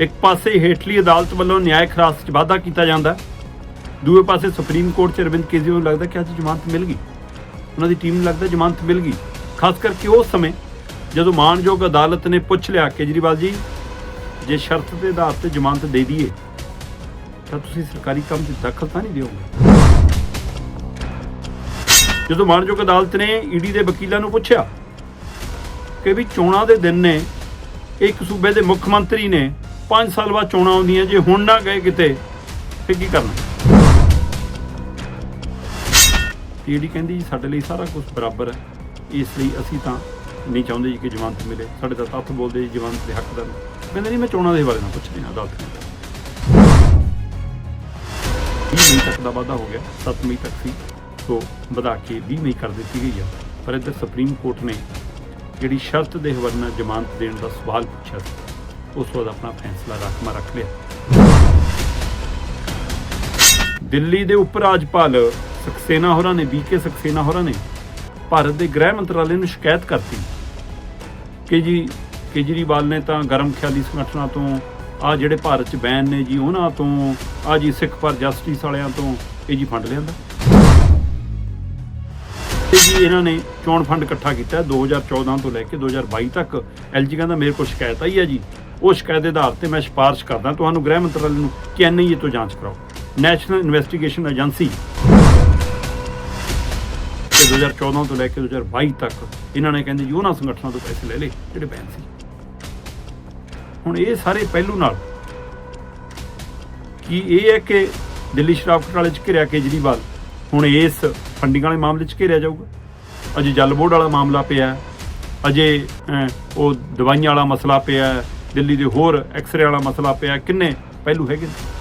ਇੱਕ ਪਾਸੇ ਹੇਠਲੀ ਅਦਾਲਤ ਵੱਲੋਂ ਨਿਆਇਕ ਖਰਾਸ 'ਚ ਵਾਅਦਾ ਕੀਤਾ ਜਾਂਦਾ ਦੂਏ ਪਾਸੇ ਸੁਪਰੀਮ ਕੋਰਟ 'ਚ ਅਰਵਿੰਦ ਕੇਜਰੀਵਾਲ ਨੂੰ ਲੱਗਦਾ ਕਿ ਅੱਜ ਜ਼ਮਾਨਤ ਮਿਲ ਗਈ। ਉਹਨਾਂ ਦੀ ਟੀਮ ਨੂੰ ਲੱਗਦਾ ਜ਼ਮਾਨਤ ਮਿਲ ਗਈ। ਖਾਸ ਕਰਕੇ ਉਸ ਸਮੇਂ ਜਦੋਂ ਮਾਣਯੋਗ ਅਦਾਲਤ ਨੇ ਪੁੱਛ ਲਿਆ, ਕੇਜਰੀਵਾਲ ਜੀ, ਜੇ ਸ਼ਰਤ ਦੇ ਆਧਾਰ ਤੇ ਜ਼ਮਾਨਤ ਦੇ ਦਈਏ, ਤਾਂ ਤੁਸੀਂ ਸਰਕਾਰੀ ਕੰਮ 'ਚ ਦਖਲ ਤਾਂ ਨਹੀਂ ਦਿਓਗੇ? ਜਦੋਂ ਮਾਣਯੋਗ ਅਦਾਲਤ ਨੇ ਈਡੀ ਦੇ ਵਕੀਲਾਂ ਨੂੰ ਪੁੱਛਿਆ ਕਿ ਵੀ ਚੋਣਾਂ ਦੇ ਦਿਨ ਨੇ ਇੱਕ ਸੂਬੇ ਦੇ ਮੁੱਖ ਮੰਤਰੀ ਨੇ 5 ਸਾਲ ਬਾਅਦ ਚੋਣਾਂ ਆਉਂਦੀਆਂ, ਜੇ ਹੁਣ ਨਾ ਗਏ ਕਿਤੇ, ਫਿਰ ਕੀ ਕਰਨਾ? ਜਿਹੜੀ ਕਹਿੰਦੀ ਜੀ, ਸਾਡੇ ਲਈ ਸਾਰਾ ਕੁਝ ਬਰਾਬਰ ਹੈ। ਇਸ ਲਈ ਅਸੀਂ ਤਾਂ ਨਹੀਂ ਚਾਹੁੰਦੇ ਜੀ ਕਿ ਜ਼ਮਾਨਤ ਮਿਲੇ। ਸਾਡੇ ਤਾਂ ਤੱਥ ਬੋਲਦੇ ਜੀ ਜ਼ਮਾਨਤ ਦੇ ਹੱਕਦਾਰ ਨੇ ਕਹਿੰਦੇ ਨਹੀਂ, ਮੈਂ ਚੋਣਾਂ ਦੇ ਬਾਰੇ ਨਾ ਪੁੱਛ ਰਿਹਾ ਅਦਾਲਤ ਨੇ 20 ਮਈ ਤੱਕ ਦਾ ਵਾਅਦਾ ਹੋ ਗਿਆ 7 ਮਈ ਤੱਕ ਸੀ। ਸੋ ਵਧਾ ਕੇ 20 ਮਈ ਕਰ ਦਿੱਤੀ ਗਈ ਆ। ਪਰ ਇੱਧਰ ਸੁਪਰੀਮ ਕੋਰਟ ਨੇ ਜਿਹੜੀ ਸ਼ਰਤ ਦੇ ਹਵਾਲੇ ਨਾਲ ਜ਼ਮਾਨਤ ਦੇਣ ਦਾ ਸਵਾਲ ਪੁੱਛਿਆ ਸੀ। ਉਸ ਤੋਂ ਆਪਣਾ ਫੈਸਲਾ ਰਾਖਮਾ ਰੱਖ ਲਿਆ। ਦਿੱਲੀ ਦੇ ਉਪ ਰਾਜਪਾਲ ਸਕਸੇਨਾ ਹੋਰਾਂ ਨੇ ਬੀਕੇ ਸਕਸੇਨਾ ਹੋਰਾਂ ਨੇ ਭਾਰਤ ਦੇ ਗ੍ਰਹਿ ਮੰਤਰਾਲੇ ਨੂੰ ਸ਼ਿਕਾਇਤ ਕਰਤੀ ਕਿ ਜੀ ਕੇਜਰੀਵਾਲ ਨੇ ਤਾਂ ਗਰਮ ਖਿਆਲੀ ਸੰਗਠਨਾਂ ਤੋਂ ਆ ਜਿਹੜੇ ਭਾਰਤ 'ਚ ਬੈਨ ਨੇ ਜੀ, ਉਹਨਾਂ ਤੋਂ ਆ ਜੀ ਸਿੱਖ ਪਰ ਜਸਟਿਸ ਵਾਲਿਆਂ ਤੋਂ ਇਹ ਜੀ ਫੰਡ ਲਿਆਂਦਾ। ਤੇ ਜੀ ਇਹਨਾਂ ਨੇ ਚੋਣ ਫੰਡ ਇਕੱਠਾ ਕੀਤਾ 2014 ਤੋਂ ਲੈ ਕੇ 2022 ਤੱਕ। ਐਲਜੀ ਕਹਿੰਦਾ, ਮੇਰੇ ਕੋਲ ਸ਼ਿਕਾਇਤ ਆਈ ਹੈ ਜੀ। ਉਹ ਸ਼ਿਕਾਇਤ ਦੇ ਆਧਾਰ ਤੇ ਮੈਂ ਸਿਫਾਰਿਸ਼ ਕਰਦਾ, ਤੁਹਾਨੂੰ ਗ੍ਰਹਿ ਮੰਤਰਾਲੇ ਨੂੰ ਕਿ ਐਨਆਈਏ ਤੋਂ ਜਾਂਚ ਕਰਾਓ। ਨੈਸ਼ਨਲ ਇਨਵੈਸਟੀਗੇਸ਼ਨ ਏਜੰਸੀ ਤੇ 2014 ਤੋਂ ਲੈ ਕੇ 2022 ਤੱਕ ਇਹਨਾਂ ਨੇ ਕਹਿੰਦੇ ਜੀ ਉਹਨਾਂ ਸੰਗਠਨਾਂ ਤੋਂ ਪੈਸੇ ਲੈ ਲਏ, ਜਿਹੜੇ ਬੈਨ ਸੀ। ਹੁਣ ਇਹ ਸਾਰੇ ਪਹਿਲੂ ਨਾਲ ਕੀ ਇਹ ਹੈ ਕਿ ਦਿੱਲੀ ਸ਼ਰਾਬ ਘੁਟਾਲੇ 'ਚ ਘਿਰਿਆ ਕੇਜਰੀਵਾਲ ਹੁਣ ਇਸ ਫੰਡਿੰਗ ਵਾਲੇ ਮਾਮਲੇ 'ਚ ਘਿਰਿਆ ਜਾਊਗਾ? ਅਜੇ ਜਲ ਬੋਰਡ ਵਾਲਾ ਮਾਮਲਾ ਪਿਆ, ਅਜੇ ਉਹ ਦਵਾਈਆਂ ਵਾਲਾ ਮਸਲਾ ਪਿਆ ਦਿੱਲੀ ਦੇ ਹੋਰ ਐਕਸਰੇ ਵਾਲਾ ਮਸਲਾ ਪਿਆ। ਕਿੰਨੇ? ਪਹਿਲੂ ਹੈਗੇ ਨੇ।